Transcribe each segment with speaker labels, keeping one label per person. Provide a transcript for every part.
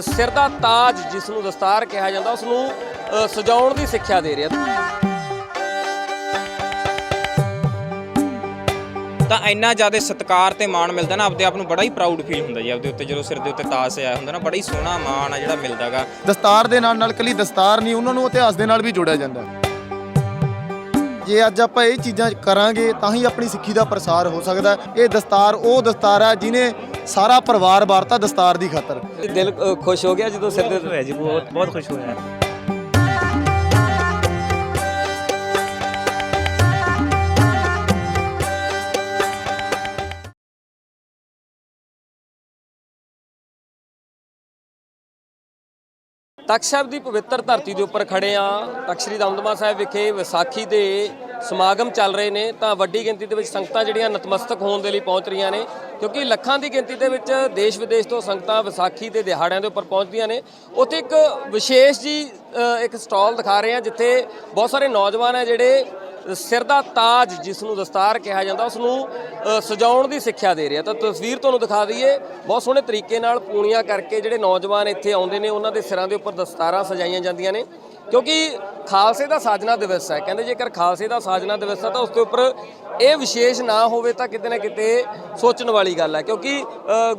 Speaker 1: ਸਿਰ ਦਾ ਤਾਜ ਜਿਸ ਨੂੰ ਦਸਤਾਰ ਕਿਹਾ ਜਾਂਦਾ ਉਸ ਨੂੰ ਸਜਾਉਣ ਦੀ ਸਿੱਖਿਆ ਦੇ ਰਿਹਾ।
Speaker 2: ਤਾਂ ਇੰਨਾ ਜ਼ਿਆਦਾ ਸਤਿਕਾਰ ਤੇ ਮਾਣ ਮਿਲਦਾ ਨਾ ਆਪਦੇ ਆਪ ਨੂੰ ਬੜਾ ਹੀ ਪ੍ਰਾਊਡ ਫੀਲ ਹੁੰਦਾ ਜੀ ਆਪਦੇ ਉੱਤੇ ਜਦੋਂ ਸਿਰ ਦੇ ਉੱਤੇ ਤਾਜ ਆਇਆ ਹੁੰਦਾ ਨਾ ਬੜਾ ਹੀ ਸੋਹਣਾ ਮਾਣ ਆ ਜਿਹੜਾ ਮਿਲਦਾਗਾ
Speaker 3: ਦਸਤਾਰ ਦੇ ਨਾਲ ਨਾਲ ਕੱਲੀ ਦਸਤਾਰ ਨਹੀਂ ਉਹਨਾਂ ਨੂੰ ਇਤਿਹਾਸ ਦੇ ਨਾਲ ਵੀ ਜੋੜਿਆ ਜਾਂਦਾ। ਜੇ ਅੱਜ ਆਪਾਂ ਇਹ ਚੀਜ਼ਾਂ ਕਰਾਂਗੇ ਤਾਂ ਹੀ ਆਪਣੀ ਸਿੱਖੀ ਦਾ ਪ੍ਰਸਾਰ ਹੋ ਸਕਦਾ। ਹੈ। ਇਹ ਦਸਤਾਰ ਉਹ ਦਸਤਾਰ ਹੈ ਜਿਨੇ ਸਾਰਾ ਪਰਿਵਾਰ ਵਾਰਤਾ ਦਸਤਾਰ ਦੀ ਖਾਤਰ।
Speaker 1: ਦਿਲ ਖੁਸ਼ ਹੋ ਗਿਆ ਜਦੋਂ ਸਿਰ ਦੇ
Speaker 4: ਹੋਇਆ ਜੀ ਬਹੁਤ ਬਹੁਤ ਖੁਸ਼ ਹੋਇਆ।
Speaker 1: ਤਖਤ ਸਾਹਿਬ ਦੀ ਪਵਿੱਤਰ ਧਰਤੀ ਦੇ ਉੱਪਰ ਖੜੇ ਆ। ਤਖਤ ਸ੍ਰੀ ਦਮਦਮਾ ਸਾਹਿਬ ਵਿਖੇ ਵਿਸਾਖੀ ਦੇ ਸਮਾਗਮ ਚੱਲ ਰਹੇ ਨੇ, ਤਾਂ ਵੱਡੀ ਗਿਣਤੀ ਦੇ ਵਿੱਚ ਸੰਗਤਾਂ ਜਿਹੜੀਆਂ ਨਤਮਸਤਕ ਹੋਣ ਦੇ ਲਈ ਪਹੁੰਚ ਰਹੀਆਂ ਨੇ, ਕਿਉਂਕਿ ਲੱਖਾਂ ਦੀ ਗਿਣਤੀ ਦੇ ਵਿੱਚ ਦੇਸ਼ ਵਿਦੇਸ਼ ਤੋਂ ਸੰਗਤਾਂ ਵਿਸਾਖੀ ਦੇ ਦਿਹਾੜਿਆਂ ਦੇ ਉੱਪਰ ਪਹੁੰਚਦੀਆਂ ਨੇ। ਉੱਥੇ ਇੱਕ ਵਿਸ਼ੇਸ਼ ਜੀ ਇੱਕ ਸਟਾਲ ਦਿਖਾ ਰਹੇ ਆ ਜਿੱਥੇ ਬਹੁਤ ਸਾਰੇ ਨੌਜਵਾਨ ਹੈ ਜਿਹੜੇ ਸਿਰ ਦਾ ਤਾਜ ਜਿਸ ਨੂੰ ਦਸਤਾਰ ਕਿਹਾ ਜਾਂਦਾ, ਉਸ ਨੂੰ ਸਜਾਉਣ ਦੀ ਸਿੱਖਿਆ ਦੇ ਰਿਹਾ ਤਾਂ ਤਸਵੀਰ ਤੁਹਾਨੂੰ ਦਿਖਾ ਦਈਏ, ਬਹੁਤ ਸੋਹਣੇ ਤਰੀਕੇ ਨਾਲ ਪੂਣੀਆਂ ਕਰਕੇ ਜਿਹੜੇ ਨੌਜਵਾਨ ਇੱਥੇ ਆਉਂਦੇ ਨੇ, ਉਹਨਾਂ ਦੇ ਸਿਰਾਂ ਦੇ ਉੱਪਰ ਦਸਤਾਰਾਂ ਸਜਾਈਆਂ ਜਾਂਦੀਆਂ ਨੇ। ਕਿਉਂਕਿ ਖਾਲਸੇ ਦਾ ਸਾਜਨਾ ਦਿਵਸ ਹੈ। ਕਹਿੰਦੇ ਜੇਕਰ ਖਾਲਸੇ ਦਾ ਸਾਜਨਾ ਦਿਵਸ ਹੈ ਤਾਂ ਉਸ ਦੇ ਉੱਪਰ ਇਹ ਵਿਸ਼ੇਸ਼ ਨਾ ਹੋਵੇ ਤਾਂ ਕਿਤੇ ਨਾ ਕਿਤੇ ਸੋਚਣ ਵਾਲੀ ਗੱਲ ਹੈ। ਕਿਉਂਕਿ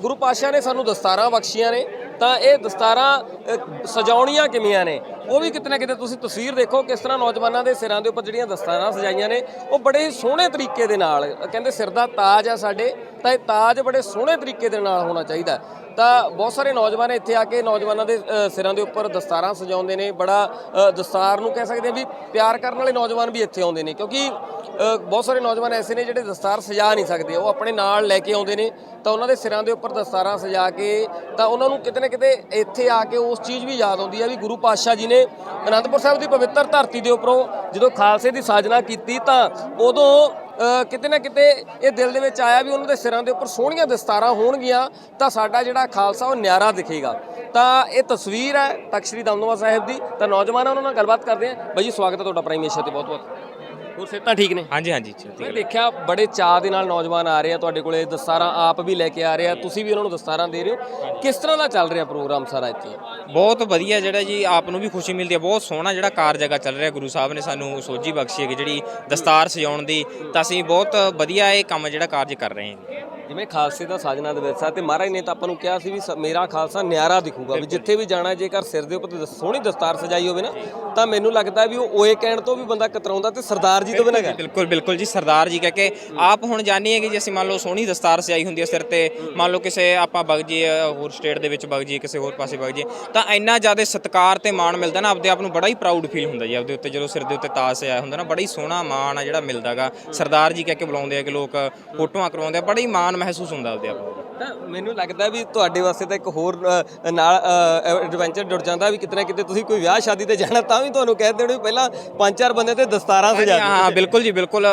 Speaker 1: ਗੁਰੂ ਪਾਤਸ਼ਾਹ ਨੇ ਸਾਨੂੰ ਦਸਤਾਰਾਂ ਬਖਸ਼ੀਆਂ ਨੇ, ਤਾਂ ਇਹ ਦਸਤਾਰਾਂ ਸਜਾਉਣੀਆਂ ਕਿਵੇਂ ਨੇ? ਉਹ ਵੀ ਕਿਤੇ ਨਾ ਕਿਤੇ ਤੁਸੀਂ ਤਸਵੀਰ ਦੇਖੋ ਕਿਸ ਤਰ੍ਹਾਂ ਨੌਜਵਾਨਾਂ ਦੇ ਸਿਰਾਂ ਦੇ ਉੱਪਰ ਜਿਹੜੀਆਂ ਦਸਤਾਰਾਂ ਸਜਾਈਆਂ ਨੇ, ਉਹ ਬੜੇ ਸੋਹਣੇ ਤਰੀਕੇ ਦੇ ਨਾਲ, ਕਹਿੰਦੇ ਸਿਰ ਦਾ ਤਾਜ ਆ ਸਾਡੇ, ਤਾਂ ਇਹ ਤਾਜ ਬੜੇ ਸੋਹਣੇ ਤਰੀਕੇ ਦੇ ਨਾਲ ਹੋਣਾ ਚਾਹੀਦਾ ਤਾਂ ਬਹੁਤ ਸਾਰੇ ਨੌਜਵਾਨ ਇੱਥੇ ਆ ਕੇ ਨੌਜਵਾਨਾਂ ਦੇ ਸਿਰਾਂ ਦੇ ਉੱਪਰ ਦਸਤਾਰਾਂ ਸਜਾਉਂਦੇ ਨੇ, ਬੜਾ ਦਸਤਾਰ ਨੂੰ ਕਹਿ ਸਕਦੇ ਆ ਵੀ ਪਿਆਰ ਕਰਨ ਵਾਲੇ ਨੌਜਵਾਨ ਵੀ ਇੱਥੇ ਆਉਂਦੇ ਨੇ, ਕਿਉਂਕਿ ਬਹੁਤ ਸਾਰੇ ਨੌਜਵਾਨ ਐਸੇ ਨੇ ਜਿਹੜੇ ਦਸਤਾਰ ਸਜਾ ਨਹੀਂ ਸਕਦੇ, ਉਹ ਆਪਣੇ ਨਾਲ ਲੈ ਕੇ ਆਉਂਦੇ ਨੇ, ਤਾਂ ਉਹਨਾਂ ਦੇ ਸਿਰਾਂ ਦੇ ਉੱਪਰ ਦਸਤਾਰਾਂ ਸਜਾ ਕੇ, ਤਾਂ ਉਹਨਾਂ ਨੂੰ ਕਿਤੇ ਨਾ ਕਿਤੇ ਇੱਥੇ ਆ ਕੇ ਉਸ ਚੀਜ਼ ਵੀ ਯਾਦ ਆਉਂਦੀ ਹੈ ਵੀ ਗੁਰੂ ਪਾਤਸ਼ਾਹ ਜੀ ਨੇ ਅਨੰਦਪੁਰ ਸਾਹਿਬ ਦੀ ਪਵਿੱਤਰ ਧਰਤੀ ਦੇ ਉੱਪਰੋਂ ਜਦੋਂ ਖਾਲਸੇ ਦੀ ਸਾਜਨਾ ਕੀਤੀ, ਤਾਂ ਉਦੋਂ ਕਿਤੇ ਨਾ ਕਿਤੇ ਇਹ ਦਿਲ ਦੇ ਵਿੱਚ ਆਇਆ ਵੀ ਉਹਨਾਂ ਦੇ ਸਿਰਾਂ ਦੇ ਉੱਪਰ ਸੋਹਣੀਆਂ ਦਸਤਾਰਾਂ ਹੋਣਗੀਆਂ, ਤਾਂ ਸਾਡਾ ਜਿਹੜਾ ਖਾਲਸਾ ਉਹ ਨਿਆਰਾ ਦਿਖੇਗਾ। ਤਾਂ ਇਹ ਤਸਵੀਰ ਹੈ ਤਖਤ ਸ੍ਰੀ ਦਮਦਮਾ ਸਾਹਿਬ ਦੀ। ਤਾਂ ਨੌਜਵਾਨਾਂ ਉਹਨਾਂ ਨਾਲ ਗੱਲਬਾਤ ਕਰਦੇ ਹਾਂ। ਬਾਈ ਜੀ, ਸਵਾਗਤ ਹੈ ਤੁਹਾਡਾ ਪ੍ਰਾਈਮ ਏਸ਼ੀਆ ਤੇ ਬਹੁਤ ਬਹੁਤ ਹੋਰ ਸਿਹਤਾਂ ਠੀਕ ਨੇ?
Speaker 2: ਹਾਂਜੀ ਹਾਂਜੀ
Speaker 1: ਮੈਂ ਦੇਖਿਆ ਬੜੇ ਚਾਅ ਦੇ ਨਾਲ ਨੌਜਵਾਨ ਆ ਰਹੇ ਆ ਤੁਹਾਡੇ ਕੋਲੇ ਦਸਤਾਰਾਂ ਆਪ ਵੀ ਲੈ ਕੇ ਆ ਰਹੇ ਆ। ਤੁਸੀਂ ਵੀ ਉਹਨਾਂ ਨੂੰ ਦਸਤਾਰਾਂ ਦੇ ਰਹੇ ਹੋ। ਕਿਸ ਤਰ੍ਹਾਂ ਦਾ ਚੱਲ ਰਿਹਾ ਪ੍ਰੋਗਰਾਮ ਸਾਰਾ ਇੱਥੇ?
Speaker 2: ਬਹੁਤ ਵਧੀਆ ਜਿਹੜਾ ਜੀ ਆਪ ਨੂੰ ਵੀ ਖੁਸ਼ੀ ਮਿਲਦੀ ਹੈ। ਬਹੁਤ ਸੋਹਣਾ ਜਿਹੜਾ ਕਾਰਜਗਾ ਚੱਲ ਰਿਹਾ। ਗੁਰੂ ਸਾਹਿਬ ਨੇ ਸਾਨੂੰ ਸੋਝੀ ਬਖਸ਼ੀ ਹੈ ਕਿ ਜਿਹੜੀ ਦਸਤਾਰ ਸਜਾਉਣ ਦੀ ਤਾਂ ਅਸੀਂ ਬਹੁਤ ਵਧੀਆ ਇਹ ਕੰਮ ਜਿਹੜਾ ਕਾਰਜ ਕਰ ਰਹੇ ਹਾਂ
Speaker 1: ਜਿਵੇਂ ਖਾਲਸੇ ਦਾ ਸਾਜਨਾ ਦਿਵਸ ਹੈ ਤੇ ਮਹਾਰਾਜ ਨੇ ਤਾਂ ਆਪਾਂ ਨੂੰ ਕਿਹਾ ਸੀ ਵੀ ਸ- ਮੇਰਾ ਖਾਲਸਾ ਨਿਆਰਾ ਦਿਖੂਗਾ ਵੀ ਜਿੱਥੇ ਵੀ ਜਾਣਾ ਜੇਕਰ ਸਿਰ ਦੇ ਉੱਪਰ ਦਸ- ਸੋਹਣੀ ਦਸਤਾਰ ਸਜਾਈ ਹੋਵੇ ਨਾ ਤਾਂ ਮੈਨੂੰ ਲੱਗਦਾ ਵੀ ਉਹ ਓਏ ਕਹਿਣ ਤੋਂ ਵੀ ਬੰਦਾ ਕਤਰਾਉਂਦਾ ਤੇ ਸਰਦਾਰ ਜੀ ਤੋਂ ਵੀ ਨਾ ਕਹਿ।
Speaker 2: ਬਿਲਕੁਲ ਬਿਲਕੁਲ ਜੀ ਸਰਦਾਰ ਜੀ ਕਹਿ ਕੇ ਆਪ ਹੁਣ ਜਾਣੀਏ ਕਿ ਜੇ ਅਸੀਂ ਮੰਨ ਲਓ ਸੋਹਣੀ ਦਸਤਾਰ ਸਜਾਈ ਹੁੰਦੀ ਹੈ ਸਿਰ ਤੇ ਮੰਨ ਲਓ ਕਿਸੇ ਆਪਾਂ ਬਗ ਜੀ ਹੋਰ ਸਟੇਟ ਦੇ ਵਿੱਚ ਬਗ ਜੀ ਕਿਸੇ ਹੋਰ ਪਾਸੇ ਬਗ ਜੀ ਤਾਂ ਇੰਨਾ ਜ਼ਿਆਦਾ ਸਤਿਕਾਰ ਤੇ ਮਾਣ ਮਿਲਦਾ ਨਾ ਆਪਦੇ ਆਪ ਨੂੰ ਬੜਾ ਹੀ ਪ੍ਰਾਊਡ ਫੀਲ ਹੁੰਦਾ ਜੀ ਆਪਦੇ ਉੱਤੇ ਜਦੋਂ ਸਿਰ ਦੇ ਉੱਤੇ ਤਾਜ ਆਇਆ ਹੁੰਦਾ ਨਾ ਬੜਾ ਹੀ ਸੋਹਣਾ ਮਾਣ ਆ ਜਿਹੜਾ ਮਿਲਦਾਗਾ। ਸਰਦਾਰ ਜੀ ਕਹਿ ਕੇ ਬੁਲਾਉਂਦੇ ਆ ਕਿ ਲੋਕ ਫੋਟੋਆਂ ਕਰਵਾਉਂਦੇ ਆ ਬੜਾ ਹੀ ਮਾਣ ਮਹਿਸੂਸ ਹੁੰਦਾ ਆਪਦੇ ਆਪ ਨੂੰ।
Speaker 1: ਤਾਂ ਮੈਨੂੰ ਲੱਗਦਾ ਵੀ ਤੁਹਾਡੇ ਵਾਸਤੇ ਤਾਂ ਇੱਕ ਹੋਰ ਅ, ਨਾਲ ਐਡਵੈਂਚਰ ਜੁੜ ਜਾਂਦਾ ਵੀ ਕਿਤੇ ਨਾ ਕਿਤੇ ਤੁਸੀਂ ਕੋਈ ਵਿਆਹ ਸ਼ਾਦੀ ਤੇ ਜਾਣਾ ਤਾਂ ਵੀ ਤੁਹਾਨੂੰ ਕਹਿ ਦੇਣ ਵੀ ਪਹਿਲਾਂ ਪੰਜ ਚਾਰ ਬੰਦੇ ਤੇ ਦਸਤਾਰਾਂ ਸਜਾ ਦਿਓ।
Speaker 2: ਹਾਂ ਬਿਲਕੁਲ ਜੀ ਬਿਲਕੁਲ।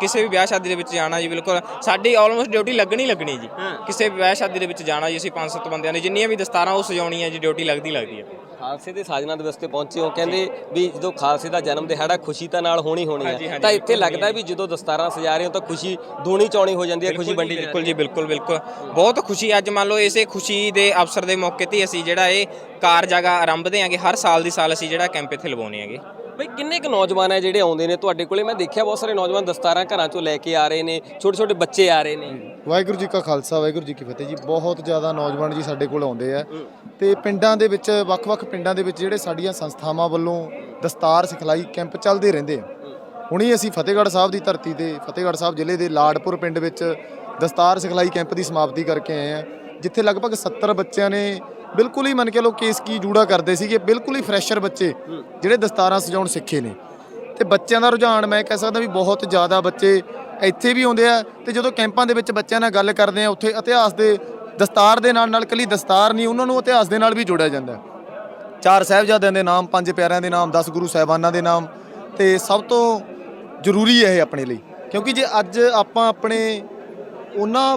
Speaker 2: ਕਿਸੇ ਵੀ ਵਿਆਹ ਸ਼ਾਦੀ ਦੇ ਵਿੱਚ ਜਾਣਾ ਜੀ ਬਿਲਕੁਲ। ਸਾਡੀ ਆਲਮੋਸਟ ਡਿਊਟੀ ਲੱਗਣੀ ਲੱਗਣੀ ਜੀ। ਕਿਸੇ ਵਿਆਹ ਸ਼ਾਦੀ ਦੇ ਵਿੱਚ ਜਾਣਾ ਜੀ ਅਸੀਂ ਪੰਜ ਸੱਤ ਬੰਦਿਆਂ ਨੇ ਜਿੰਨੀਆਂ ਵੀ ਦਸਤਾਰਾਂ ਉਹ ਸਜਾਉਣੀਆਂ ਜੀ ਡਿਊਟੀ ਲੱਗਦੀ ਲੱਗਦੀ ਹੈ
Speaker 1: ਖਾਲਸੇ ਦੇ ਸਾਜਨਾ ਦਿਵਸ ਤੇ ਪਹੁੰਚੇ ਹੋ ਕਹਿੰਦੇ ਵੀ ਜਦੋਂ ਖਾਲਸੇ ਦਾ ਜਨਮ ਦਿਹਾੜਾ ਖੁਸ਼ੀ ਤਾਂ ਨਾਲ ਹੋਣੀ ਹੋਣੀ ਹੈ। ਤਾਂ ਇੱਥੇ ਲੱਗਦਾ ਵੀ ਜਦੋਂ ਦਸਤਾਰਾਂ ਸਜਾ ਰਹੇ ਹੋ ਤਾਂ ਖੁਸ਼ੀ ਦੂਣੀ ਚੌਣੀ ਹੋ ਜਾਂਦੀ ਹੈ ਖੁਸ਼ੀ ਵੰਡੀ
Speaker 2: ਬਿਲਕੁਲ ਜੀ ਬਿਲਕੁਲ ਬਿਲਕੁਲ। ਬਹੁਤ ਖੁਸ਼ੀ ਅੱਜ ਮੰਨ ਲਓ ਇਸੇ ਖੁਸ਼ੀ ਦੇ ਅਵਸਰ ਦੇ ਮੌਕੇ ਤੇ ਅਸੀਂ ਜਿਹੜਾ ਇਹ ਕਾਰਜਗਾ ਆਰੰਭਦੇ ਆਂਗੇ ਹਰ ਸਾਲ ਦੀ ਸਾਲ ਅਸੀਂ ਜਿਹੜਾ ਕੈਂਪ ਇੱਥੇ ਲਵਾਉਣੇ ਆਂਗੇ
Speaker 1: ਬਈ ਕਿੰਨੇ ਕੁ ਨੌਜਵਾਨ ਹੈ ਜਿਹੜੇ ਆਉਂਦੇ ਨੇ ਤੁਹਾਡੇ ਕੋਲੇ? ਮੈਂ ਦੇਖਿਆ ਬਹੁਤ ਸਾਰੇ ਨੌਜਵਾਨ ਦਸਤਾਰਾਂ ਘਰਾਂ ਚੋਂ ਲੈ ਕੇ ਆ ਰਹੇ ਨੇ ਛੋਟੇ ਛੋਟੇ ਬੱਚੇ ਆ ਰਹੇ ਨੇ।
Speaker 3: ਵਾਹਿਗੁਰੂ ਜੀ ਕਾ ਖਾਲਸਾ, ਵਾਹਿਗੁਰੂ ਜੀ ਕੀ ਫਤਿਹ ਜੀ। ਬਹੁਤ ਜ਼ਿਆਦਾ ਨੌਜਵਾਨ ਜੀ ਸਾਡੇ ਕੋਲ ਆਉਂਦੇ ਆ। ਤੇ ਪਿੰਡਾਂ ਦੇ ਵਿੱਚ, ਵੱਖ-ਵੱਖ ਪਿੰਡਾਂ ਦੇ ਵਿੱਚ ਜਿਹੜੇ ਸਾਡੀਆਂ ਸੰਸਥਾਵਾਂ ਵੱਲੋਂ ਦਸਤਾਰ ਸਿਖਲਾਈ ਕੈਂਪ ਚੱਲਦੇ ਰਹਿੰਦੇ ਆ। ਹੁਣੀ ਅਸੀਂ ਫਤਿਹਗੜ੍ਹ ਸਾਹਿਬ ਦੀ ਧਰਤੀ ਤੇ, ਫਤਿਹਗੜ੍ਹ ਸਾਹਿਬ ਜ਼ਿਲ੍ਹੇ ਦੇ ਲਾੜਪੁਰ ਪਿੰਡ ਵਿੱਚ ਦਸਤਾਰ ਸਿਖਲਾਈ ਕੈਂਪ ਦੀ ਸਮਾਪਤੀ ਕਰਕੇ ਆਏ ਆ। ਜਿੱਥੇ ਲਗਭਗ 70 ਬੱਚਿਆਂ ਨੇ ਬਿਲਕੁਲ ਹੀ ਮੰਨ ਕੇ ਲੋ ਕੇਸ ਕੀ ਜੂੜਾ ਕਰਦੇ ਸੀਗੇ ਬਿਲਕੁਲ ਹੀ ਫਰੈਸ਼ਰ ਬੱਚੇ ਜਿਹੜੇ ਦਸਤਾਰਾਂ ਸਜਾਉਣ ਸਿੱਖੇ ਨੇ। ਤੇ ਬੱਚਿਆਂ ਦਾ ਰੁਝਾਨ ਮੈਂ ਕਹਿ ਸਕਦਾ ਵੀ ਬਹੁਤ ਜ਼ਿਆਦਾ ਬੱਚੇ ਇੱਥੇ ਵੀ ਆਉਂਦੇ ਆ ਤੇ ਜਦੋਂ ਕੈਂਪਾਂ ਦੇ ਵਿੱਚ ਬੱਚਿਆਂ ਨਾਲ ਗੱਲ ਕਰਦੇ ਆ ਉੱਥੇ ਇਤਿਹਾਸ ਦੇ ਦਸਤਾਰ ਦੇ ਨਾਲ ਨਾਲ ਕੱਲੀ ਦਸਤਾਰ ਨਹੀਂ ਉਹਨਾਂ ਨੂੰ ਇਤਿਹਾਸ ਦੇ ਨਾਲ ਵੀ ਜੋੜਿਆ ਜਾਂਦਾ। ਚਾਰ ਸਾਹਿਬਜ਼ਾਦਿਆਂ ਦੇ ਨਾਮ ਪੰਜ ਪਿਆਰਿਆਂ ਦੇ ਨਾਮ 10 ਗੁਰੂ ਸਾਹਿਬਾਨਾਂ ਦੇ ਨਾਮ ਤੇ ਸਭ ਤੋਂ ਜ਼ਰੂਰੀ ਹੈ ਇਹ ਆਪਣੇ ਲਈ। ਕਿਉਂਕਿ ਜੇ ਅੱਜ ਆਪਾਂ ਆਪਣੇ ਉਹਨਾਂ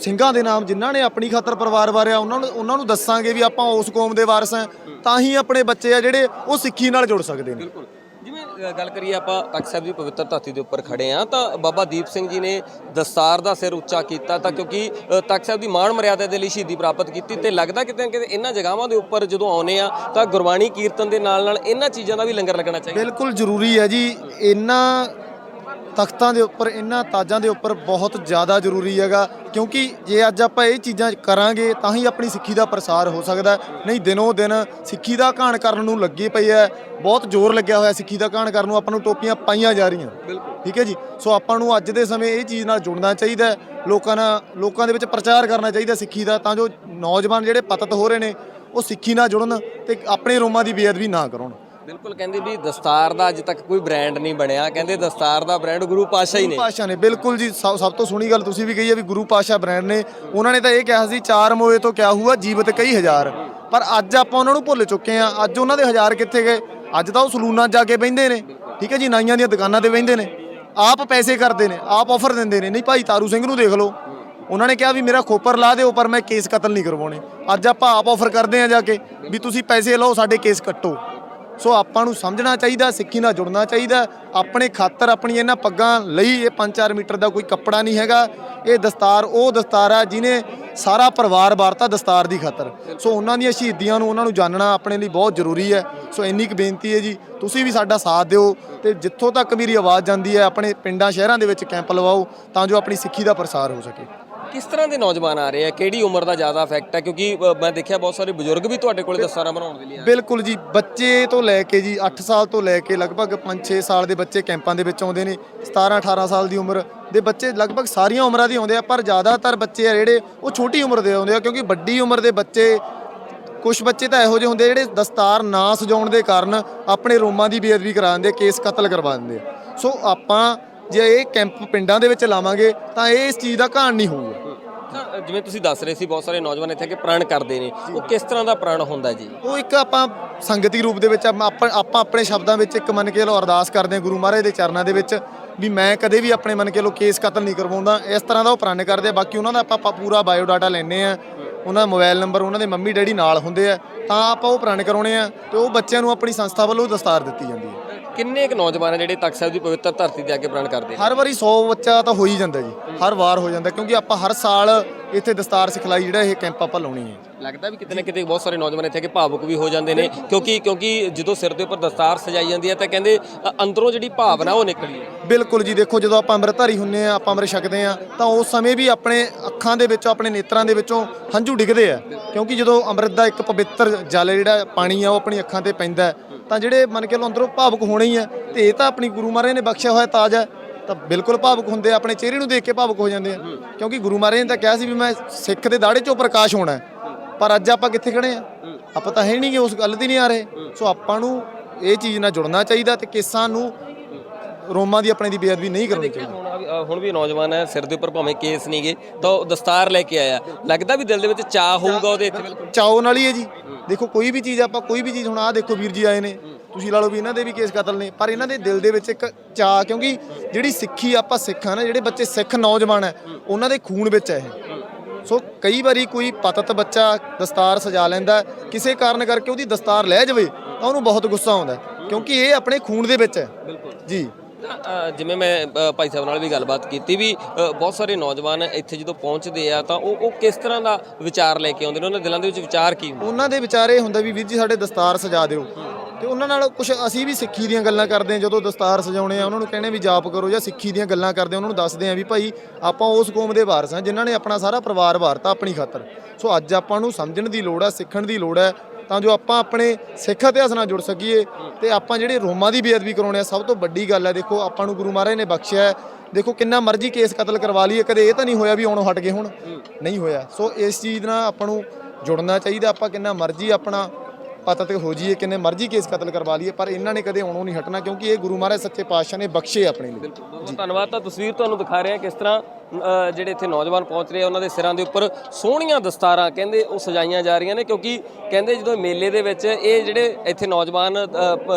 Speaker 3: ਸਿੰਘਾਂ ਦੇ ਨਾਮ ਜਿਨ੍ਹਾਂ ਨੇ ਆਪਣੀ ਖਾਤਰ ਪਰਿਵਾਰ ਵਾਰਿਆ ਉਹਨਾਂ ਨੂੰ ਉਹਨਾਂ ਨੂੰ ਦੱਸਾਂਗੇ ਵੀ ਆਪਾਂ ਉਸ ਕੌਮ ਦੇ ਵਾਰਸ ਹਾਂ ਤਾਂ ਹੀ ਆਪਣੇ ਬੱਚੇ ਆ ਜਿਹੜੇ ਉਹ ਸਿੱਖੀ ਨਾਲ ਜੁੜ ਸਕਦੇ ਨੇ।
Speaker 1: ਬਿਲਕੁਲ। ਜਿਵੇਂ ਗੱਲ ਕਰੀਏ ਆਪਾਂ ਤਖਤ ਸਾਹਿਬ ਦੀ ਪਵਿੱਤਰ ਧਰਤੀ ਦੇ ਉੱਪਰ ਖੜੇ ਆ ਤਾਂ ਬਾਬਾ ਦੀਪ ਸਿੰਘ ਜੀ ਨੇ ਦਸਤਾਰ ਦਾ ਸਿਰ ਉੱਚਾ ਕੀਤਾ ਤਾਂ ਕਿਉਂਕਿ ਤਖਤ ਸਾਹਿਬ ਦੀ ਮਾਣ ਮਰਿਆਦਾ ਦੇ ਲਈ ਸ਼ਹੀਦੀ ਪ੍ਰਾਪਤ ਕੀਤੀ ਤੇ ਲੱਗਦਾ ਕਿਤੇ ਨਾ ਕਿਤੇ ਇਹਨਾਂ ਜਗ੍ਹਾਵਾਂ ਦੇ ਉੱਪਰ ਜਦੋਂ ਆਉਨੇ ਆ ਤਾਂ ਗੁਰਬਾਣੀ ਕੀਰਤਨ ਦੇ ਨਾਲ ਨਾਲ ਇਹਨਾਂ ਚੀਜ਼ਾਂ ਦਾ ਵੀ ਲੰਗਰ ਲੱਗਣਾ ਚਾਹੀਦਾ।
Speaker 3: ਬਿਲਕੁਲ ਜ਼ਰੂਰੀ ਹੈ ਜੀ ਇਹਨਾਂ ਤਖਤਾਂ ਦੇ ਉੱਪਰ ਇਹਨਾਂ ਤਾਜਾਂ ਦੇ ਉੱਪਰ ਬਹੁਤ ਜ਼ਿਆਦਾ ਜ਼ਰੂਰੀ ਹੈਗਾ। ਕਿਉਂਕਿ ਜੇ ਅੱਜ ਆਪਾਂ ਇਹ ਚੀਜ਼ਾਂ ਕਰਾਂਗੇ ਤਾਂ ਹੀ ਆਪਣੀ ਸਿੱਖੀ ਦਾ ਪ੍ਰਸਾਰ ਹੋ ਸਕਦਾ। ਨਹੀਂ ਦਿਨੋਂ ਦਿਨ ਸਿੱਖੀ ਦਾ ਘਾਣ ਕਰਨ ਨੂੰ ਲੱਗੇ ਪਈ ਹੈ। ਬਹੁਤ ਜ਼ੋਰ ਲੱਗਿਆ ਹੋਇਆ ਸਿੱਖੀ ਦਾ ਘਾਣ ਕਰਨ ਨੂੰ। ਆਪਾਂ ਨੂੰ ਟੋਪੀਆਂ ਪਾਈਆਂ ਜਾ ਰਹੀਆਂ। ਠੀਕ ਹੈ ਜੀ? ਸੋ ਆਪਾਂ ਨੂੰ ਅੱਜ ਦੇ ਸਮੇਂ ਇਹ ਚੀਜ਼ ਨਾਲ ਜੁੜਨਾ ਚਾਹੀਦਾ ਹੈ। ਲੋਕਾਂ ਨਾਲ ਲੋਕਾਂ ਦੇ ਵਿੱਚ ਪ੍ਰਚਾਰ ਕਰਨਾ ਚਾਹੀਦਾ ਸਿੱਖੀ ਦਾ ਤਾਂ ਜੋ ਨੌਜਵਾਨ ਜਿਹੜੇ ਪਤਤ ਹੋ ਰਹੇ ਨੇ ਉਹ ਸਿੱਖੀ ਨਾਲ ਜੁੜਨ ਤੇ ਆਪਣੇ ਰੋਮਾਂ ਦੀ ਬੇਅਦਬੀ ਨਾ ਕਰਉਣ।
Speaker 1: ਬਿਲਕੁਲ ਕਹਿੰਦੇ ਵੀ ਦਸਤਾਰ ਦਾ ਅੱਜ ਤੱਕ ਕੋਈ ਬ੍ਰਾਂਡ ਨਹੀਂ ਬਣਿਆ। ਕਹਿੰਦੇ ਦਸਤਾਰ ਦਾ ਬ੍ਰਾਂਡ ਗੁਰੂ ਪਾਤਸ਼ਾਹ ਹੀ ਨੇ।
Speaker 3: ਪਾਸ਼ਾ ਨੇ, ਬਿਲਕੁਲ ਜੀ, ਸਭ ਸਭ ਤੋਂ ਸੋਹਣੀ ਗੱਲ ਤੁਸੀਂ ਵੀ ਕਹੀ ਹੈ ਵੀ ਗੁਰੂ ਪਾਸ਼ਾ ਬ੍ਰਾਂਡ ਨੇ। ਉਹਨਾਂ ਨੇ ਤਾਂ ਇਹ ਕਿਹਾ ਸੀ, ਚਾਰ ਮੋਏ ਤੋਂ ਕਿਆ ਹੁਆ, ਜੀਵਤ ਕਈ ਹਜ਼ਾਰ। ਪਰ ਅੱਜ ਆਪਾਂ ਉਹਨਾਂ ਨੂੰ ਭੁੱਲ ਚੁੱਕੇ ਆ ਅੱਜ ਉਹਨਾਂ ਦੇ ਹਜ਼ਾਰ ਕਿੱਥੇ ਗਏ? ਅੱਜ ਤਾਂ ਉਹ ਸਲੂਨਾਂ 'ਚ ਜਾ ਕੇ ਬਹਿੰਦੇ ਨੇ। ਠੀਕ ਹੈ ਜੀ, ਨਾਈਆਂ ਦੀਆਂ ਦੁਕਾਨਾਂ ਤੇ ਬਹਿੰਦੇ ਨੇ। ਆਪ ਪੈਸੇ ਕਰਦੇ ਨੇ, ਆਪ ਆਫਰ ਦਿੰਦੇ ਨੇ। ਨਹੀਂ ਭਾਈ, ਤਾਰੂ ਸਿੰਘ ਨੂੰ ਦੇਖ ਲਓ। ਉਹਨਾਂ ਨੇ ਕਿਹਾ ਵੀ ਮੇਰਾ ਖੋਪਰ ਲਾ ਦਿਓ, ਪਰ ਮੈਂ ਕੇਸ ਕਤਲ ਨਹੀਂ ਕਰਵਾਉਣੇ। ਅੱਜ ਆਪਾਂ ਆਪ ਆਫਰ ਕਰਦੇ ਆ ਜਾ ਕੇ ਵੀ ਤੁਸੀਂ ਪੈਸੇ ਲਓ, ਸਾਡੇ ਕੇਸ ਕੱਟੋ। ਸੋ ਆਪਾਂ ਨੂੰ ਸਮਝਣਾ ਚਾਹੀਦਾ, ਸਿੱਖੀ ਨਾਲ ਜੁੜਨਾ ਚਾਹੀਦਾ। ਆਪਣੇ ਖਾਤਰ ਆਪਣੀ ਇਹਨਾਂ ਪੱਗਾਂ ਲਈ ਇਹ 5-4 ਮੀਟਰ ਦਾ ਕੋਈ ਕੱਪੜਾ ਨਹੀਂ ਹੈਗਾ। ਇਹ ਦਸਤਾਰ, ਉਹ ਦਸਤਾਰ ਆ ਜਿਹਨੇ ਸਾਰਾ ਪਰਿਵਾਰ ਵਾਰਤਾ ਦਸਤਾਰ ਦੀ ਖਾਤਰ। ਸੋ ਉਹਨਾਂ ਦੀਆਂ ਸ਼ਹੀਦੀਆਂ ਨੂੰ ਉਹਨਾਂ ਨੂੰ ਜਾਣਨਾ ਆਪਣੇ ਲਈ ਬਹੁਤ ਜ਼ਰੂਰੀ ਹੈ। ਸੋ ਇੰਨੀ ਕੁ ਬੇਨਤੀ ਹੈ ਜੀ, ਤੁਸੀਂ ਵੀ ਸਾਡਾ ਸਾਥ ਦਿਓ ਤੇ ਜਿੱਥੋਂ ਤੱਕ ਮੇਰੀ ਆਵਾਜ਼ ਜਾਂਦੀ ਹੈ, ਆਪਣੇ ਪਿੰਡਾਂ, ਸ਼ਹਿਰਾਂ ਦੇ ਵਿੱਚ ਕੈਂਪ ਲਵਾਓ ਤਾਂ ਜੋ ਆਪਣੀ ਸਿੱਖੀ ਦਾ ਪ੍ਰਸਾਰ ਹੋ ਸਕੇ।
Speaker 1: ਕਿਸ ਤਰ੍ਹਾਂ ਦੇ ਨੌਜਵਾਨ ਆ ਰਹੇ ਆ? ਕਿਹੜੀ ਉਮਰ ਦਾ ਜ਼ਿਆਦਾ ਇਫੈਕਟ ਹੈ ਕਿਉਂਕਿ ਅ, ਮੈਂ ਦੇਖਿਆ ਬਹੁਤ ਸਾਰੇ ਬਜ਼ੁਰਗ ਵੀ ਤੁਹਾਡੇ ਕੋਲੇ ਦਸਤਾਰਾਂ ਬਣਾਉਣ ਦੇ ਲਈ ਆਏ
Speaker 3: ਬਿਲਕੁਲ ਜੀ। ਬੱਚੇ ਤੋਂ ਲੈ ਕੇ ਜੀ 8 ਸਾਲ ਤੋਂ ਲੈ ਕੇ ਲਗਭਗ 5-6 ਸਾਲ ਦੇ ਬੱਚੇ ਕੈਂਪਾਂ ਦੇ ਵਿੱਚ ਆਉਂਦੇ ਨੇ। 17-18 ਸਾਲ ਦੀ ਉਮਰ ਦੇ ਬੱਚੇ ਲਗਭਗ ਸਾਰੀਆਂ ਉਮਰਾਂ ਦੇ ਆਉਂਦੇ ਆ ਪਰ ਜ਼ਿਆਦਾਤਰ ਬੱਚੇ ਆ ਜਿਹੜੇ ਉਹ ਛੋਟੀ ਉਮਰ ਦੇ ਆਉਂਦੇ ਆ ਕਿਉਂਕਿ ਵੱਡੀ ਉਮਰ ਦੇ ਬੱਚੇ ਕੁਝ ਬੱਚੇ ਤਾਂ ਇਹੋ ਜਿਹੇ ਹੁੰਦੇ ਆ ਜਿਹੜੇ ਦਸਤਾਰ ਨਾ ਸਜਾਉਣ ਦੇ ਕਾਰਨ ਆਪਣੇ ਰੋਮਾਂ ਦੀ ਬੇਅਦਬੀ ਕਰਾ ਦਿੰਦੇ ਕੇਸ ਕਤਲ ਕਰਵਾ ਦਿੰਦੇ ਆ। ਸੋ ਆਪਾਂ ਜੇ ਇਹ ਕੈਂਪ ਪਿੰਡਾਂ ਦੇ ਵਿੱਚ ਲਾਵਾਂਗੇ ਤਾਂ ਇਹ ਇਸ ਚੀਜ਼ ਦਾ ਘਾਣ ਨਹੀਂ ਹੋਊਗਾ।
Speaker 1: ਜਿਵੇਂ ਤੁਸੀਂ ਦੱਸ ਰਹੇ ਸੀ ਬਹੁਤ ਸਾਰੇ ਨੌਜਵਾਨ ਇੱਥੇ ਕਿ ਪ੍ਰਣ ਕਰਦੇ ਨੇ। ਉਹ ਕਿਸ ਤਰ੍ਹਾਂ ਦਾ ਪ੍ਰਣ ਹੁੰਦਾ ਜੀ?
Speaker 3: ਉਹ ਇੱਕ ਆਪਾਂ ਸੰਗਤੀ ਰੂਪ ਦੇ ਵਿੱਚ ਆਪਾਂ ਆਪਾਂ ਆਪਾਂ ਆਪਣੇ ਸ਼ਬਦਾਂ ਵਿੱਚ ਇੱਕ ਮੰਨ ਕੇ ਲੋ ਅਰਦਾਸ ਕਰਦੇ ਹਾਂ ਗੁਰੂ ਮਹਾਰਾਜ ਦੇ ਚਰਨਾਂ ਦੇ ਵਿੱਚ ਵੀ ਮੈਂ ਕਦੇ ਵੀ ਆਪਣੇ ਮੰਨ ਕੇ ਲੋ ਕੇਸ ਕਤਲ ਨਹੀਂ ਕਰਵਾਉਂਦਾ। ਇਸ ਤਰ੍ਹਾਂ ਦਾ ਉਹ ਪ੍ਰਣ ਕਰਦੇ ਆ। ਬਾਕੀ ਉਹਨਾਂ ਦਾ ਆਪਾਂ ਪੂਰਾ ਬਾਇਓ ਡਾਟਾ ਲੈਣੇ ਆ ਉਹਨਾਂ ਦਾ ਮੋਬਾਈਲ ਨੰਬਰ ਉਹਨਾਂ ਦੇ ਮੰਮੀ ਡੈਡੀ ਨਾਲ ਹੁੰਦੇ ਆ। ਤਾਂ ਆਪਾਂ ਉਹ ਪ੍ਰਣ ਕਰਾਉਣੇ ਆ ਤੇ ਉਹ ਬੱਚਿਆਂ ਨੂੰ ਆਪਣੀ ਸੰਸਥਾ ਵੱਲੋਂ ਦਸਤਾਰ ਦਿੱਤੀ ਜਾਂਦੀ ਹੈ।
Speaker 1: ਕਿੰਨੇ ਕੁ ਨੌਜਵਾਨ ਆ ਜਿਹੜੇ ਤਖਤ ਸਾਹਿਬ ਦੀ ਪਵਿੱਤਰ ਧਰਤੀ ਤੇ ਆ ਕੇ ਪ੍ਰਣ ਕਰਦੇ
Speaker 3: ਹਰ ਵਾਰੀ 100 ਬੱਚਾ ਤਾਂ ਹੋ ਹੀ ਜਾਂਦਾ ਜੀ। ਹਰ ਵਾਰ ਹੋ ਜਾਂਦਾ ਕਿਉਂਕਿ ਆਪਾਂ ਹਰ ਸਾਲ ਇੱਥੇ ਦਸਤਾਰ ਸਿਖਲਾਈ ਜਿਹੜਾ ਇਹ ਕੈਂਪ ਆਪਾਂ ਲਾਉਣੀ ਹੈ।
Speaker 1: ਲੱਗਦਾ ਵੀ ਕਿਤੇ ਨਾ ਕਿਤੇ ਬਹੁਤ ਸਾਰੇ ਨੌਜਵਾਨ ਇੱਥੇ ਕਿ ਭਾਵੁਕ ਵੀ ਹੋ ਜਾਂਦੇ ਨੇ ਕਿਉਂਕਿ ਕਿਉਂਕਿ ਜਦੋਂ ਸਿਰ ਦੇ ਉੱਪਰ ਦਸਤਾਰ ਸਜਾਈ ਜਾਂਦੀ ਹੈ ਤਾਂ ਕਹਿੰਦੇ ਅੰਦਰੋਂ ਜਿਹੜੀ ਭਾਵਨਾ ਉਹ ਨਿਕਲਦੀ ਹੈ।
Speaker 3: ਬਿਲਕੁਲ ਜੀ ਦੇਖੋ ਜਦੋਂ ਆਪਾਂ ਅੰਮ੍ਰਿਤਧਾਰੀ ਹੁੰਨੇ ਆ ਆਪਾਂ ਅੰਮ੍ਰਿਤ ਛਕਦੇ ਆ ਤਾਂ ਉਸ ਸਮੇਂ ਵੀ ਆਪਣੇ ਅੱਖਾਂ ਦੇ ਵਿੱਚੋਂ ਆਪਣੇ ਨੇਤਰਾਂ ਦੇ ਵਿੱਚੋਂ ਹੰਝੂ ਡਿੱਗਦੇ ਆ। ਕਿਉਂਕਿ ਜਦੋਂ ਅੰਮ੍ਰਿਤ ਦਾ ਇੱਕ ਪਵਿੱਤਰ ਜਲ ਜਿਹੜਾ ਪਾਣੀ ਆ ਉਹ ਆਪਣੀ ਅੱਖਾਂ ਤੇ ਪੈਂਦਾ ਤਾਂ ਜਿਹੜੇ ਮੰਨ ਕੇ ਲੋ ਅੰਦਰੋਂ ਭਾਵੁਕ ਹੋਣੇ ਹੀ ਆ ਤੇ ਇਹ ਤਾਂ ਆਪਣੀ ਗੁਰੂ ਮਹਾਰਾਜ ਨੇ ਬਖਸ਼ਿਆ ਹੋਇਆ ਤਾਜ ਹੈ। ਤਾਂ ਬਿਲਕੁਲ ਭਾਵੁਕ ਹੁੰਦੇ ਆ ਆਪਣੇ ਚਿਹਰੇ ਨੂੰ ਦੇਖ ਕੇ ਭਾਵੁਕ ਹੋ ਜਾਂਦੇ ਆ। ਕਿਉਂਕਿ ਗੁਰੂ ਮਹਾਰਾਜ ਨੇ ਤਾਂ ਕਿਹਾ ਸੀ ਵੀ ਮੈਂ ਸਿੱਖ ਦੇ ਦਾੜੇ 'ਚੋਂ ਪ੍ਰਕਾਸ਼ ਹੋਣਾ। ਪਰ ਅੱਜ ਆਪਾਂ ਕਿੱਥੇ ਖੜੇ ਆ? ਆਪਾਂ ਤਾਂ ਹੈ ਨਹੀਂ ਕਿ ਉਸ ਗੱਲ ਤੇ ਨਹੀਂ ਆ ਰਹੇ। ਸੋ ਆਪਾਂ ਨੂੰ ਇਹ ਚੀਜ਼ ਨਾਲ ਜੁੜਨਾ ਚਾਹੀਦਾ ਤੇ ਕੇਸਾਂ ਨੂੰ ਰੋਮਾਂ ਦੀ ਆਪਣੇ ਦੀ ਬੇਅਦਬੀ ਨਹੀਂ ਕਰਨੀ ਚਾਹੀਦੀ।
Speaker 1: ਹੁਣ ਆ ਵੀ- ਨੌਜਵਾਨ ਹੈ ਸਿਰ ਦੇ ਉੱਪਰ ਭਾਵੇਂ ਕੇਸ ਨਹੀਂਗੇ ਤਾਂ ਉਹ ਦਸਤਾਰ ਲੈ ਕੇ ਆਇਆ। ਲੱਗਦਾ ਵੀ ਦਿਲ ਦੇ ਵਿੱਚ ਚਾਹ ਹੋਊਗਾ ਉਹਦੇ ਇੱਥੇ।
Speaker 3: ਚਾਓ ਨਾਲ ਹੀ ਹੈ ਜੀ। ਦੇਖੋ ਕੋਈ ਵੀ ਚੀਜ਼ ਆਪਾਂ ਕੋਈ ਵੀ ਚੀਜ਼ ਹੁਣ ਆਹ ਦੇਖੋ ਵੀਰ ਜੀ ਆਏ ਨੇ। ਤੁਸੀਂ ਲਾ ਲਓ ਵੀ ਇਹਨਾਂ ਦੇ ਵੀ ਕੇਸ ਕਤਲ ਨੇ ਪਰ ਇਹਨਾਂ ਦੇ ਦਿਲ ਦੇ ਵਿੱਚ ਇੱਕ ਚਾਹ ਕਿਉਂਕਿ ਜਿਹੜੀ ਸਿੱਖੀ ਆਪਾਂ ਸਿੱਖਾਂ ਨਾ ਜਿਹੜੇ ਬੱਚੇ ਸਿੱਖ ਨੌਜਵਾਨ ਹੈ ਉਹਨਾਂ ਦੇ ਖੂਨ ਵਿੱਚ ਹੈ ਇਹ। ਸੋ ਕਈ ਵਾਰੀ ਕੋਈ ਪਤਤ ਬੱਚਾ ਦਸਤਾਰ ਸਜਾ ਲੈਂਦਾ ਕਿਸੇ ਕਾਰਨ ਕਰਕੇ ਉਹਦੀ ਦਸਤਾਰ ਲੈ ਜਾਵੇ ਤਾਂ ਉਹਨੂੰ ਬਹੁਤ ਗੁੱਸਾ ਆਉਂਦਾ ਕਿਉਂਕਿ ਇਹ ਆਪਣੇ ਖੂਨ ਦੇ ਵਿੱਚ ਹੈ
Speaker 1: ਬਿਲਕੁਲ।
Speaker 3: ਜੀ।
Speaker 1: ਜਿਵੇਂ ਮੈਂ ਭਾਈ ਸਾਹਿਬ ਨਾਲ ਵੀ ਗੱਲਬਾਤ ਕੀਤੀ ਵੀ ਬਹੁਤ ਸਾਰੇ ਨੌਜਵਾਨ ਇੱਥੇ ਜਦੋਂ ਪਹੁੰਚਦੇ ਆ ਤਾਂ ਉਹ ਉਹ ਕਿਸ ਤਰ੍ਹਾਂ ਦਾ ਵਿਚਾਰ ਲੈ ਕੇ ਆਉਂਦੇ ਨੇ? ਉਹਨਾਂ ਦੇ ਦਿਲਾਂ ਦੇ ਵਿੱਚ ਵਿਚਾਰ ਕੀ ਹੁੰਦਾ?
Speaker 3: ਉਹਨਾਂ ਦੇ ਵਿਚਾਰੇ ਹੁੰਦਾ ਵੀ ਵੀਰ ਜੀ ਸਾਡੇ ਦਸਤਾਰ ਸਜਾ ਦਿਓ। ਤੇ ਉਹਨਾਂ ਨਾਲ ਕੁਝ ਅਸੀਂ ਵੀ ਸਿੱਖੀ ਦੀਆਂ ਗੱਲਾਂ ਕਰਦੇ ਹਾਂ ਜਦੋਂ ਦਸਤਾਰ ਸਜਾਉਣੇ ਆ ਉਹਨਾਂ ਨੂੰ ਕਹਿੰਦੇ ਵੀ ਜਾਪ ਕਰੋ ਜਾਂ ਸਿੱਖੀ ਦੀਆਂ ਗੱਲਾਂ ਕਰਦੇ ਹਾਂ ਉਹਨਾਂ ਨੂੰ ਦੱਸਦੇ ਆ ਵੀ ਭਾਈ ਆਪਾਂ ਉਸ ਕੌਮ ਦੇ ਵਾਰਸ ਹਾਂ ਜਿਨ੍ਹਾਂ ਨੇ ਆਪਣਾ ਸਾਰਾ ਪਰਿਵਾਰ ਵਾਰਤਾ ਆਪਣੀ ਖਾਤਰ। ਸੋ ਅੱਜ ਆਪਾਂ ਨੂੰ ਸਮਝਣ ਦੀ ਲੋੜ ਹੈ ਸਿੱਖਣ ਦੀ ਲੋੜ ਹੈ ਤਾਂ ਜੋ ਆਪਾਂ ਆਪਣੇ ਸਿੱਖ ਇਤਿਹਾਸ ਨਾਲ ਜੁੜ ਸਕੀਏ ਤੇ ਆਪਾਂ ਜਿਹੜੇ ਰੋਮਾਂ ਦੀ ਬੇਅਦਬੀ ਕਰਾਉਣੇ ਆ ਸਭ ਤੋਂ ਵੱਡੀ ਗੱਲ ਹੈ ਦੇਖੋ ਆਪਾਂ ਨੂੰ ਗੁਰੂ ਮਹਾਰਾਜ ਨੇ ਬਖਸ਼ਿਆ ਦੇਖੋ ਕਿੰਨਾ ਮਰਜ਼ੀ ਕੇਸ ਕਤਲ ਕਰਵਾ ਲਈਏ ਕਦੇ ਇਹ ਤਾਂ ਨਹੀਂ ਹੋਇਆ ਵੀ ਆਉਣੋਂ ਹਟ ਗਏ ਹੁਣ। ਨਹੀਂ ਹੋਇਆ। ਸੋ ਇਸ ਚੀਜ਼ ਨਾਲ ਆਪਾਂ ਨੂੰ ਜੁੜਨਾ ਚਾਹੀਦਾ ਆਪਾਂ ਕਿੰਨਾ ਮਰਜ਼ੀ ਆਪਣਾ ਪਤਾ ਤੇ ਹੋ ਜਾਈਏ ਕਿੰਨੇ ਮਰਜ਼ੀ ਕੇਸ ਕਤਲ ਕਰਵਾ ਲਈਏ, ਪਰ ਇਹਨਾਂ ਨੇ ਕਦੇ ਆਉਣੋਂ ਨਹੀਂ ਹਟਣਾ, ਕਿਉਂਕਿ ਇਹ ਗੁਰੂ ਮਹਾਰਾਜ ਸੱਚੇ ਪਾਤਸ਼ਾਹ ਨੇ ਬਖਸ਼ੇ ਆਪਣੇ ਲਈ।
Speaker 1: ਧੰਨਵਾਦ। ਤਾਂ ਤਸਵੀਰ ਤੁਹਾਨੂੰ ਦਿਖਾ ਰਿਹਾ ਕਿਸ ਤਰ੍ਹਾਂ ਜਿਹੜੇ ਇੱਥੇ ਨੌਜਵਾਨ ਪਹੁੰਚ ਰਹੇ ਆ, ਉਹਨਾਂ ਦੇ ਸਿਰਾਂ ਦੇ ਉੱਪਰ ਸੋਹਣੀਆਂ ਦਸਤਾਰਾਂ ਕਹਿੰਦੇ ਉਹ ਸਜਾਈਆਂ ਜਾ ਰਹੀਆਂ ਨੇ, ਕਿਉਂਕਿ ਕਹਿੰਦੇ ਜਦੋਂ ਮੇਲੇ ਦੇ ਵਿੱਚ ਇਹ ਜਿਹੜੇ ਇੱਥੇ ਨੌਜਵਾਨ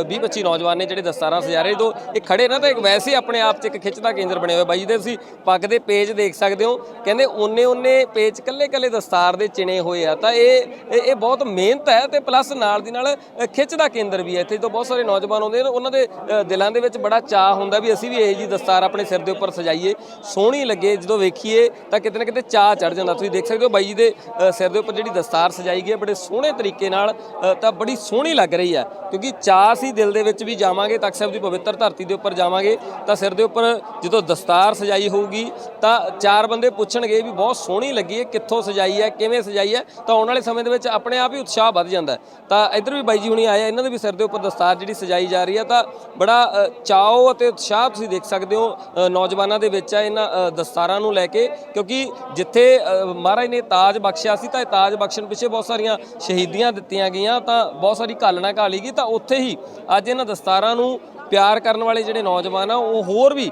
Speaker 1: 20 25 ਨੌਜਵਾਨ ਨੇ ਜਿਹੜੇ ਦਸਤਾਰਾਂ ਸਜਾ ਰਹੇ, ਜਦੋਂ ਇਹ ਖੜੇ ਨਾ, ਤਾਂ ਇੱਕ ਵੈਸੇ ਆਪਣੇ ਆਪ 'ਚ ਇੱਕ ਖਿੱਚ ਦਾ ਕੇਂਦਰ ਬਣਿਆ ਹੋਇਆ ਬਾਈ ਜੀ ਦੇ ਤੁਸੀਂ ਪੱਗ ਦੇ ਪੇਜ ਦੇਖ ਸਕਦੇ ਹੋ, ਕਹਿੰਦੇ ਉਹਨੇ ਉਹਨੇ ਪੇਜ ਕੱਲੇ ਕੱਲੇ ਦਸਤਾਰ ਦੇ ਚਿਣੇ ਹੋਏ ਆ। ਤਾਂ ਇਹ ਇਹ ਬਹੁਤ ਮਿਹਨਤ ਹੈ ਤੇ ਪਲੱਸ ਨਾਲ ਦੀ ਨਾਲ ਖਿੱਚ ਦਾ ਕੇਂਦਰ ਵੀ ਹੈ। ਇੱਥੇ ਤੋਂ ਬਹੁਤ ਸਾਰੇ ਨੌਜਵਾਨ ਆਉਂਦੇ ਨੇ, ਉਹਨਾਂ ਦੇ ਦਿਲਾਂ ਦੇ ਵਿੱਚ ਬੜਾ ਚਾਹ ਹੁੰਦਾ ਵੀ ਅਸੀਂ ਵੀ ਇਹ ਜੀ ਦਸਤਾਰ ਆਪਣੇ ਸਿਰ ਦੇ ਉੱਪਰ ਸਜਾਈਏ। ਸੋਹਣੀ ਲੱਗੇ ਜਦੋਂ ਵੇਖੀਏ ਤਾਂ ਕਿਤੇ ਨਾ ਕਿਤੇ ਚਾਹ ਚੜ ਜਾਂਦਾ। ਤੁਸੀਂ ਦੇਖ ਸਕਦੇ ਹੋ ਬਾਈ ਜੀ ਦੇ ਸਿਰ ਦੇ ਉੱਪਰ ਜਿਹੜੀ ਦਸਤਾਰ ਸਜਾਈ ਗਈ ਹੈ ਬੜੇ ਸੋਹਣੇ ਤਰੀਕੇ ਨਾਲ ਤਾਂ ਬੜੀ ਸੋਹਣੀ ਲੱਗ ਰਹੀ ਹੈ। ਕਿਉਂਕਿ ਚਾਹ ਸੀ ਦਿਲ ਦੇ ਵਿੱਚ ਵੀ ਜਾਵਾਂਗੇ ਤਖਤ ਸਾਹਿਬ ਦੀ ਪਵਿੱਤਰ ਧਰਤੀ ਦੇ ਉੱਪਰ ਜਾਵਾਂਗੇ ਤਾਂ ਸਿਰ ਦੇ ਉੱਪਰ ਜਦੋਂ ਦਸਤਾਰ ਸਜਾਈ ਹੋਊਗੀ ਤਾਂ ਚਾਰ ਬੰਦੇ ਪੁੱਛਣਗੇ ਵੀ ਬਹੁਤ ਸੋਹਣੀ ਲੱਗੀ ਹੈ ਕਿੱਥੋਂ ਸਜਾਈ ਹੈ ਕਿਵੇਂ ਸਜਾਈ ਹੈ ਤਾਂ ਆਉਣ ਵਾਲੇ ਸਮੇਂ ਦੇ ਵਿੱਚ ਆਪਣੇ ਆਪ ਹੀ ਉਤਸ਼ਾਹ ਵੱਧ ਜਾਂਦਾ ਤਾਂ ਇੱਧਰ ਵੀ ਬਾਈ ਜੀ ਹੁਣੀ ਆਏ ਆ, ਇਹਨਾਂ ਦੇ ਵੀ ਸਿਰ ਦੇ ਉੱਪਰ ਦਸਤਾਰ ਜਿਹੜੀ ਸਜਾਈ ਜਾ ਰਹੀ ਹੈ ਤਾਂ ਬੜਾ ਚਾਓ ਅਤੇ ਉਤਸ਼ਾਹ ਤੁਸੀਂ ਦੇਖ ਸਕਦੇ ਹੋ ਨੌਜਵਾਨਾਂ ਦੇ ਵਿੱਚ ਆ ਇਹਨਾਂ ਦਸਤਾਰ ਦਸਤਾਰਾਂ ਨੂੰ ਲੈ ਕੇ, ਕਿਉਂਕਿ ਜਿੱਥੇ ਮਹਾਰਾਜ ਨੇ ਤਾਜ ਬਖਸ਼ਿਆ ਸੀ, ਤਾਂ ਇਹ ਤਾਜ ਬਖਸ਼ਣ ਪਿੱਛੇ ਬਹੁਤ ਸਾਰੀਆਂ ਸ਼ਹੀਦੀਆਂ ਦਿੱਤੀਆਂ ਗਈਆਂ, ਤਾਂ ਬਹੁਤ ਸਾਰੀ ਘਾਲਣਾ ਘਾਲੀ ਗਈ, ਤਾਂ ਉੱਥੇ ਹੀ ਅੱਜ ਇਹਨਾਂ ਦਸਤਾਰਾਂ ਨੂੰ ਪਿਆਰ ਕਰਨ ਵਾਲੇ ਜਿਹੜੇ ਨੌਜਵਾਨ ਆ, ਉਹ ਹੋਰ ਵੀ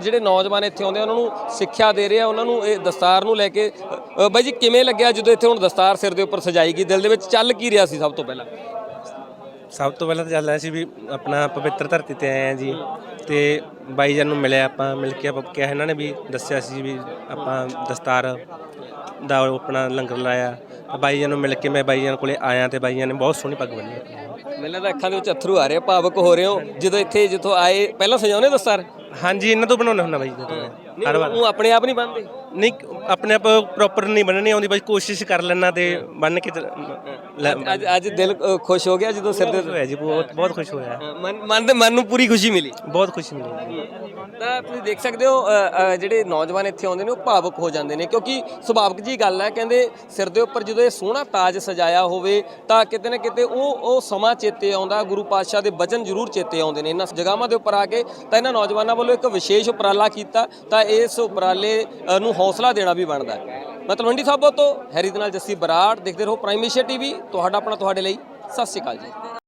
Speaker 1: ਜਿਹੜੇ ਨੌਜਵਾਨ ਇੱਥੇ ਆਉਂਦੇ ਆ, ਉਹਨਾਂ ਨੂੰ ਸਿੱਖਿਆ ਦੇ ਰਹੇ ਆ, ਉਹਨਾਂ ਨੂੰ ਇਹ ਦਸਤਾਰ ਨੂੰ ਲੈ ਕੇ ਬਾਈ ਜੀ ਕਿਵੇਂ ਲੱਗਿਆ ਜਦੋਂ ਇੱਥੇ ਹੁਣ ਦਸਤਾਰ ਸਿਰ ਦੇ ਉੱਪਰ ਸਜਾਈ ਗਈ, ਦਿਲ ਦੇ ਵਿੱਚ ਚੱਲ ਕੀ ਰਿਹਾ ਸੀ ਸਭ ਤੋਂ ਪਹਿਲਾਂ?
Speaker 4: ਸਭ ਤੋਂ ਪਹਿਲਾਂ ਤਾਂ ਚੱਲ ਰਿਹਾ ਸੀ ਵੀ ਆਪਣਾ ਪਵਿੱਤਰ ਧਰਤੀ ਤੇ ਆਏ ਆ ਜੀ। ਤੇ ਬਾਈ ਜਾਨ ਨੂੰ ਮਿਲਿਆ ਆਪਾਂ ਮਿਲ ਕੇ ਆਪਾਂ ਕਿਹਾ ਇਹਨਾਂ ਨੇ ਵੀ ਦੱਸਿਆ ਸੀ ਵੀ ਆਪਾਂ ਦਸਤਾਰ ਦਾ ਆਪਣਾ ਲੰਗਰ ਲਾਇਆ। ਤਾਂ ਬਾਈ ਜਾਨ ਨੂੰ ਮਿਲ ਕੇ ਮੈਂ ਬਾਈ ਜਾਨ ਕੋਲੇ ਆਇਆ ਤੇ ਬਾਈ ਜਾਨ ਨੇ ਬਹੁਤ ਸੋਹਣੀ ਪੱਗ ਬੰਨੀ। ਆਪਣੀ।
Speaker 1: ਮੈਨੂੰ ਲੱਗਦਾ ਅੱਖਾਂ ਦੇ ਵਿੱਚ ਅਥਰੂ ਆ ਰਹੇ ਆ, ਭਾਵਕ ਹੋ ਰਹੇ ਹੋ। ਜਦੋਂ ਇੱਥੇ ਜਿੱਥੋਂ ਆਏ ਪਹਿਲਾਂ ਸਜਾਉਨੇ ਦਸਤਾਰ?
Speaker 4: ਹਾਂਜੀ ਇਹਨਾਂ ਤੋਂ ਬਣਾਉਣਾ ਹੁੰਦਾ ਬਾਈ ਜੀ ਤੋਂ ਮੈਂ ਹਰ ਵਾਰ।
Speaker 1: ਉਹ ਆਪਣੇ ਆਪ ਨਹੀਂ ਬੰਨਦੇ
Speaker 4: ਨਹੀਂ ਆਪਣੇ ਆਪ ਪ੍ਰੋਪਰ ਨਹੀਂ ਬੰਨਣੀ ਆਉਂਦੀ ਬਸ ਕੋਸ਼ਿਸ਼ ਕਰ ਲੈਣਾ ਤੇ ਬੰਨ ਕੇ ਤੇ
Speaker 1: ਅੱਜ ਅੱਜ ਦਿਲ ਖੁਸ਼ ਹੋ ਗਿਆ ਜਦੋਂ ਸਿਰ ਦੇ
Speaker 4: ਹੋਇਆ ਜੀ ਬਹੁਤ ਬਹੁਤ ਖੁਸ਼ ਹੋਇਆ।
Speaker 1: ਮਨ ਮਨ ਦੇ ਮਨ ਨੂੰ ਪੂਰੀ ਖੁਸ਼ੀ ਮਿਲੀ।
Speaker 4: ਬਹੁਤ ਖੁਸ਼ੀ ਮਿਲੀ।
Speaker 1: ਤਾਂ ਤੁਸੀਂ ਦੇਖ ਸਕਦੇ ਹੋ ਜਿਹੜੇ ਨੌਜਵਾਨ ਇੱਥੇ ਆਉਂਦੇ ਨੇ ਉਹ ਭਾਵੁਕ ਹੋ ਜਾਂਦੇ ਨੇ ਕਿਉਂਕਿ ਸੁਭਾਵਿਕ ਜੀ ਗੱਲ ਹੈ ਕਹਿੰਦੇ ਸਿਰ ਦੇ ਉੱਪਰ ਜਦੋਂ ਇਹ ਸੋਹਣਾ ਤਾਜ ਸਜਾਇਆ ਹੋਵੇ ਤਾਂ ਕਿਤੇ ਨਾ ਕਿਤੇ ਉਹ ਉਹ ਸਮਾਂ ਚੇਤੇ ਆਉਂਦਾ ਗੁਰੂ ਪਾਤਸ਼ਾਹ ਦੇ ਬਚਨ ਜ਼ਰੂਰ ਚੇਤੇ ਆਉਂਦੇ ਨੇ। ਇਹਨਾਂ ਜਗ੍ਹਾਵਾਂ ਦੇ ਉੱਪਰ ਆ ਕੇ ਤਾਂ ਇਹਨਾਂ ਨੌਜਵਾਨਾਂ ਵੱਲੋਂ ਇੱਕ ਵਿਸ਼ੇਸ਼ ਉਪਰਾਲਾ ਕੀਤਾ, ਤਾਂ ਇਸ ਉਪਰਾਲੇ ਨੂੰ ਹੌਸਲਾ ਦੇਣਾ ਵੀ ਬਣਦਾ ਹੈ। ਮੈਂ ਤਲਵੰਡੀ ਸਾਬੋ ਤੋਂ, ਹੈਰੀ ਦੇ ਨਾਲ ਜੱਸੀ ਬਰਾੜ, ਦੇਖਦੇ ਰਹੋ ਪ੍ਰਾਈਮ ਏਸ਼ੀਆ ਟੀਵੀ ਤੁਹਾਡਾ ਆਪਣਾ ਤੁਹਾਡੇ ਲਈ, ਸਤਿ ਸ਼੍ਰੀ ਅਕਾਲ ਜੀ।